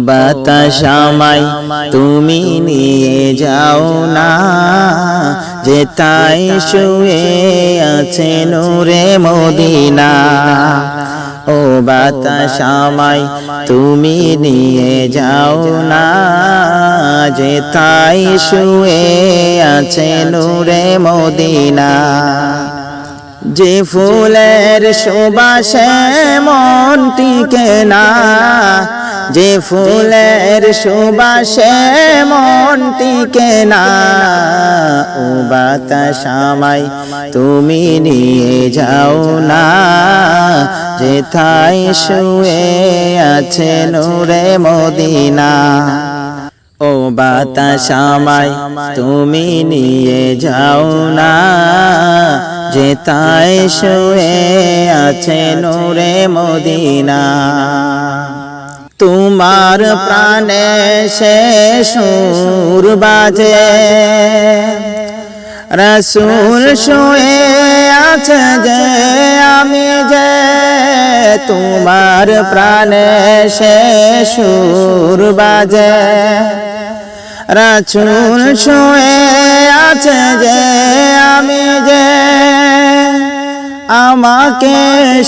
বাতাস আমায় তুমি নিয়ে যাও না। যে তাই শুয়ে আছে নূরে মদিনা। ও বাতাস আমায় তুমি নিয়ে যাও না। যে তাই শুয়ে আছে নূরে মদিনা। যে ফুলের সুবাসে মন টিকে না যে ফুলের সুবাসে মন টিকে না, ও বাতাস আমায় তুমি নিয়ে যাও না। যে থাই শুয়ে আছে নূরে মদিনা, ও বাতাস আমায় তুমি নিয়ে যাও না। যে তাই শুয়ে আছে নূরে মদিনা। তোমার প্রাণে সে সুর বাজে। রসুল শুয়ে আছে যে আমি যে তোমার প্রাণে সে সুর বাজে। রাসুল শুয়ে আছে যে আমাকে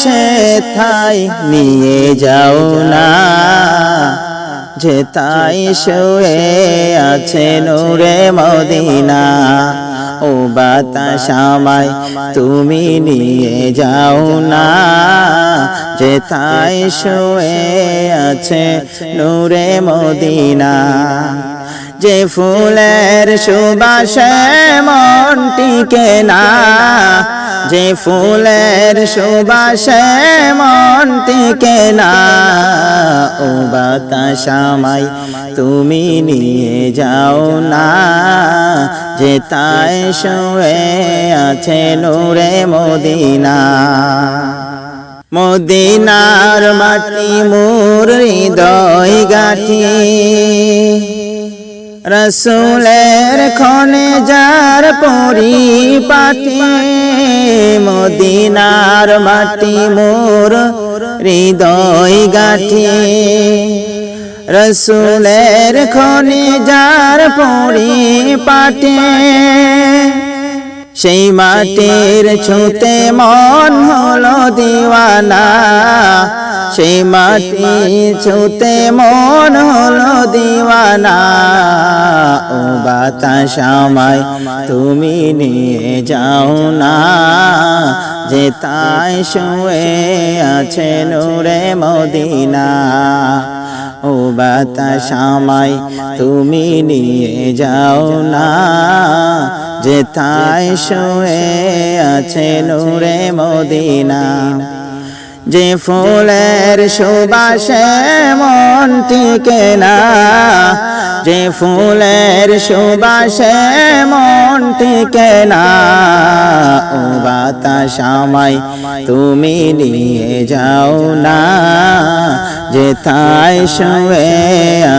সে থাই নিয়ে যাও না। যে তাই শুয়ে আছে নূরে মদিনা, ও বাতাস তুমি নিয়ে যাও না। যে তাই শুয়ে আছে নূরে মদিনা, যে ফুলের সুবাসে মন টিকে না যে ফুলের সুবাসে মন টিকে না, ও বাতাস আমায় তুমি নিয়ে যাও না। যে তাই শুয়ে আছে নূরে মদিনা। মদিনার মাটি মোর হৃদয় গাঠি রসুলের খনে যার পরিপাটি, মদিনার মাটি মোর হৃদয় গাঠি। রসুলের খনে যার পরিপাটি, সেই মাটির ছুতে মন হলো দিওয়ানা। সেই মাটি ছুতে মন হলো দিওয়ানা। ও বাতাস আমায় তুমি নিয়ে যাও না। যে তাই শুয়ে আছে নূরে মদিনা। ও বাতাস তুমি নিয়ে যাও না। যে তাই শুয়ে আছে নূরে মদিনা। যে ফুলের সুবাসে মন টিকে না, যে ফুলের সুবাসে মন টিকে না। ও বাতাস আমায় তুমি নিয়ে যাও না, যে তাই শুয়ে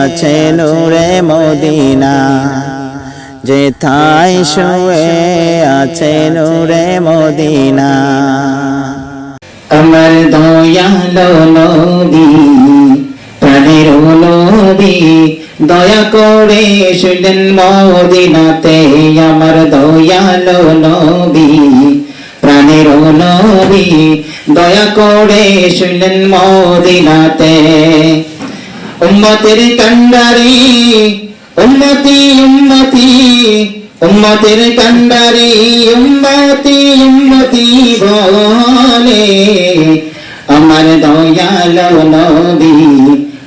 আছে নূরে মদিনা। যে তাই শুয়ে আছে নূরে মদিনা। আমার দয়ালো নবী প্রাণের নবী দয়া করে শুনলেন মদিনাতে আমার দয়ালো নবী প্রাণের নবী দয়া করে শুনলেন মদিনাতে উম্মতের কান্ডারি উম্মতি উম্মতি উম্মতের কান্ডারি উম্মতি উম্মতি বলে আমার দয়াল নবী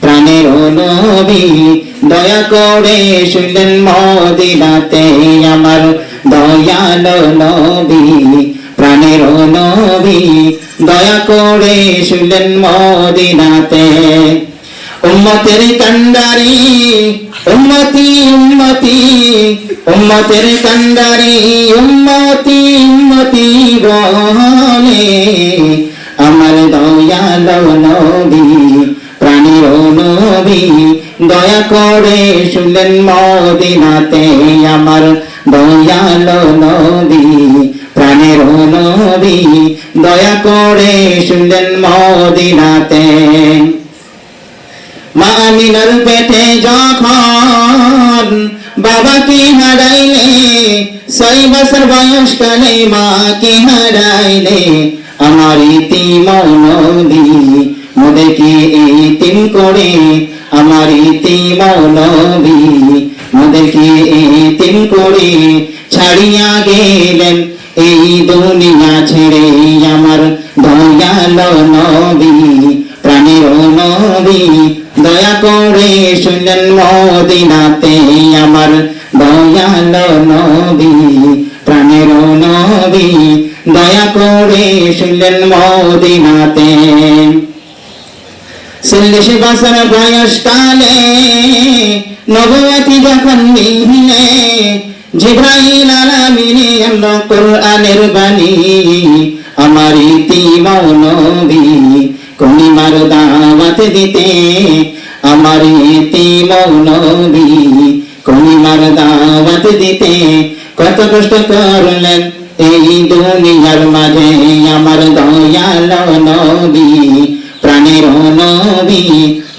প্রাণের নবী দয়া করে শুনলেন মদিনাতে আমার দয়াল নবী প্রাণের নবী দয়া করে শুনলেন মদিনাতে উম্মতের কান্ডারি উম্মতি উম্মতি, উম্মতের কান্ডারি, উম্মতি উম্মতি বলে আমার দয়াল নবী প্রাণীর নবী, দয়া করে শুনলেন মদিনাতে আমার দয়াল নবী প্রাণের নবী, দয়া করে শুনলেন মদিনাতে। মা আমিনার পেটে যখন বাবাকে হারাইলে ছয় বছর বয়সকালে মাকে হারাইলে, আমার ইতিম নবী মোদেরকে ইতিম করে আমার ইতিম নবী মোদেরকে ইতিম করে ছাড়িয়া গেলেন, এই দুনিয়া ছেড়ে আমার দয়াল নবী। মদিনাতে আমার দয়াল নবী, প্রাণের নবী, দয়া করে শুনলেন মদিনাতে। চল্লিশ বছর বয়স কালে নবতী যখন মিলে জিব্রাইল আলামিনে আমরা কোরআনের বাণী, আমার ইতিম নবী কলিমার দাওয়াত দিতে আমার দাওয়াত দিতে কত কষ্ট করলেন এই দুনিয়ার মাঝে আমার দয়াল নবী প্রাণের নবী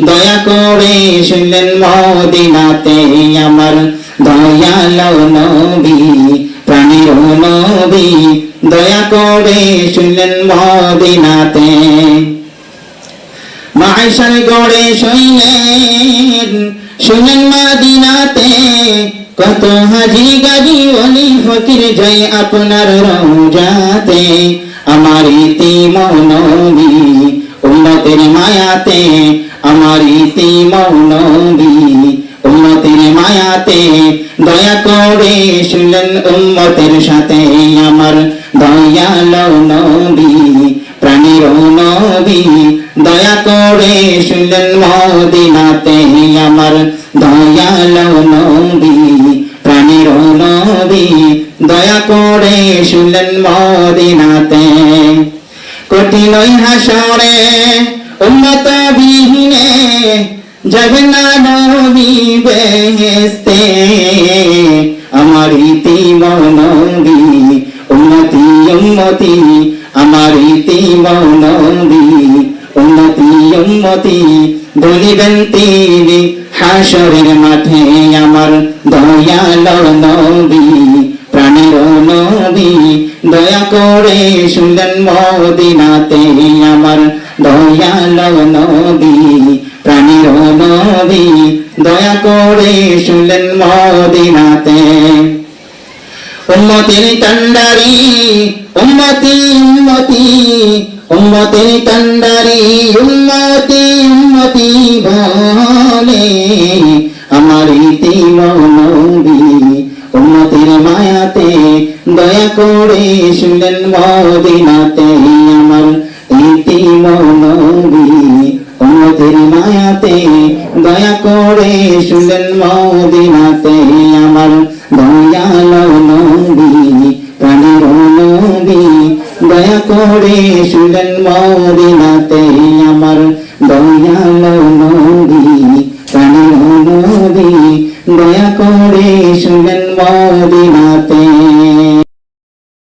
দয়া করে শুনলেন মদিনাতে আমার দয়াল নবী প্রাণের নবী দয়া করে শুনলেন মদিনাতে। মাইশার গড়ে শুনলেন শুনলেন মদিনাতে, কত হাজি গাজি অলি ফকির জয় আপনার রওজাতে। আমার ইতিম নবী উম্মতের মায়াতে, আমার ইতিম নবী উম্মতের মায়াতে। দয়া করে শুনলেন উম্মতের সাথে আমার দয়াল নবী, প্রাণীর নবী। দয়া শুনলেন আমার দয়াল প্রাণীর নবী। দয়া করে শুনলেন মদিনাতে কঠিন হাসরে উন্নত বিহীনে যাবে না নবী বেহেস্তে আমার ইতিম নবী উন্নতি উন্নতি আমার নবী উন্নতি উন্নতি বলিবেন তিনি, হাসরের মাঠে আমার দয়াল নবী, প্রাণের নবী, দয়া করে শুনলেন মদিনাতে আমার দয়াল নবী, প্রাণীর নবী, দয়া করে শুনলেন মদিনাতে। উম্মতির কান্ডারি, উম্মতি উম্মতি উম্মতির কান্ডারি উম্মতি উম্মতি বলে আমার ইতিম নবী উম্মতির মায়াতে দয়া করে শুনলেন মদিনাতে আমার ইতিম নবী উম্মতির মায়াতে দয়া করে শুনলেন মদিনাতে করে শুনলেন মদিনাতে আমার দয়াল নদী প্রাণের নদী দয়া করে শুলেন মদিনা